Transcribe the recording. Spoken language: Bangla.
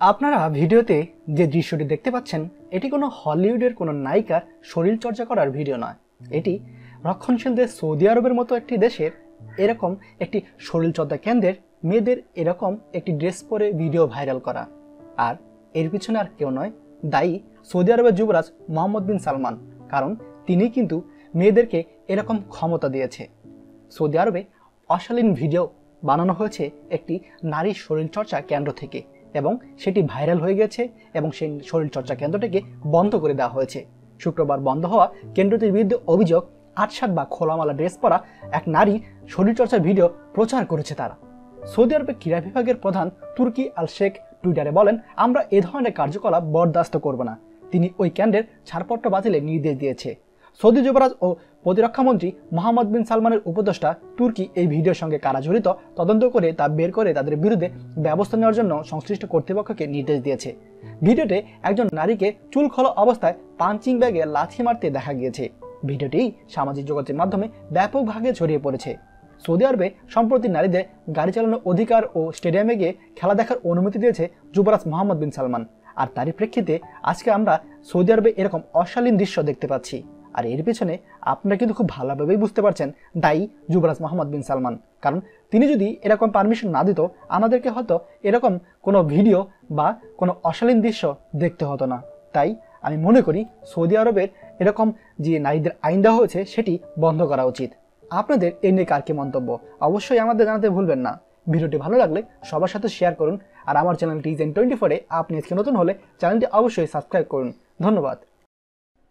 আপনারা ভিডিওতে যে দৃশ্যটি দেখতে পাচ্ছেন, এটি কোনো হলিউডের কোনো নায়িকার শরীর চর্চা করার ভিডিও নয়। এটি রক্ষণশীল দেশ সৌদি আরবের মতো একটি দেশের এরকম একটি শরীরচর্চা কেন্দ্রের মেয়েদের এরকম একটি ড্রেস পরে ভিডিও ভাইরাল করা। আর এর পিছনে আর কেউ নয়, দায়ী সৌদি আরবের যুবরাজ মোহাম্মদ বিন সালমান, কারণ তিনি কিন্তু মেয়েদেরকে এরকম ক্ষমতা দিয়েছে। সৌদি আরবে অশালীন ভিডিও বানানো হয়েছে একটি নারীর শরীরচর্চা কেন্দ্র থেকে। এবং সেটি ভাইরাল হয়ে গেছে এবং সেই শরীরচর্চা কেন্দ্রটিকে বন্ধ করে দেওয়া হয়েছে। শুক্রবার বন্ধ হওয়া কেন্দ্রটির বিরুদ্ধে অভিযোগ আটসাট বা খোলামালা ড্রেস পরা এক নারী শরীরচর্চার ভিডিও প্রচার করেছে তারা। সৌদি আরবের ক্রীড়া বিভাগের প্রধান তুর্কি আল শেখ টুইটারে বলেন, আমরা এ ধরনের কার্যকলাপ বরদাস্ত করব না। তিনি ওই কেন্দ্রের ছাড়পত্র বাতিলের নির্দেশ দিয়েছে। সৌদি যুবরাজ ও প্রতিরক্ষামন্ত্রী মোহাম্মদ বিন সালমানের উপদেষ্টা তুর্কি এই ভিডিওর সঙ্গে কারা জড়িত তদন্ত করে তা বের করে তাদের বিরুদ্ধে ব্যবস্থা নেওয়ার জন্য সংশ্লিষ্ট কর্তৃপক্ষকে নির্দেশ দিয়েছে। ভিডিওতে একজন নারীকে চুল খোলা অবস্থায় পাঞ্চিং ব্যাগে লাথি মারতে দেখা গিয়েছে। ভিডিওটি সামাজিক যোগাযোগের মাধ্যমে ব্যাপকভাবে ছড়িয়ে পড়েছে। সৌদি আরবে সম্প্রতি নারীদের গাড়ি চালানোর অধিকার ও স্টেডিয়ামে গিয়ে খেলা দেখার অনুমতি দিয়েছে যুবরাজ মোহাম্মদ বিন সালমান। আর তারই প্রেক্ষিতে আজকে আমরা সৌদি আরবে এরকম অশালীন দৃশ্য দেখতে পাচ্ছি। আর এর পেছনে আপনারা কিন্তু খুব ভালোভাবেই বুঝতে পারছেন দায়ী যুবরাজ মোহাম্মদ বিন সালমান। কারণ তিনি যদি এরকম পারমিশন না দিত, আমাদেরকে হয়তো এরকম কোনো ভিডিও বা কোনো অশালীন দৃশ্য দেখতে হতো না। তাই আমি মনে করি সৌদি আরবের এরকম যে নারীদের আইন দেওয়া হয়েছে, সেটি বন্ধ করা উচিত। আপনাদের এ নিয়ে কার কি মন্তব্য? অবশ্যই আমাদের জানাতে ভুলবেন না। ভিডিওটি ভালো লাগলে সবার সাথে শেয়ার করুন। আর আমার চ্যানেলটি জেন টোয়েন্টি ফোরে আপনি আজকে নতুন হলে চ্যানেলটি অবশ্যই সাবস্ক্রাইব করুন। ধন্যবাদ।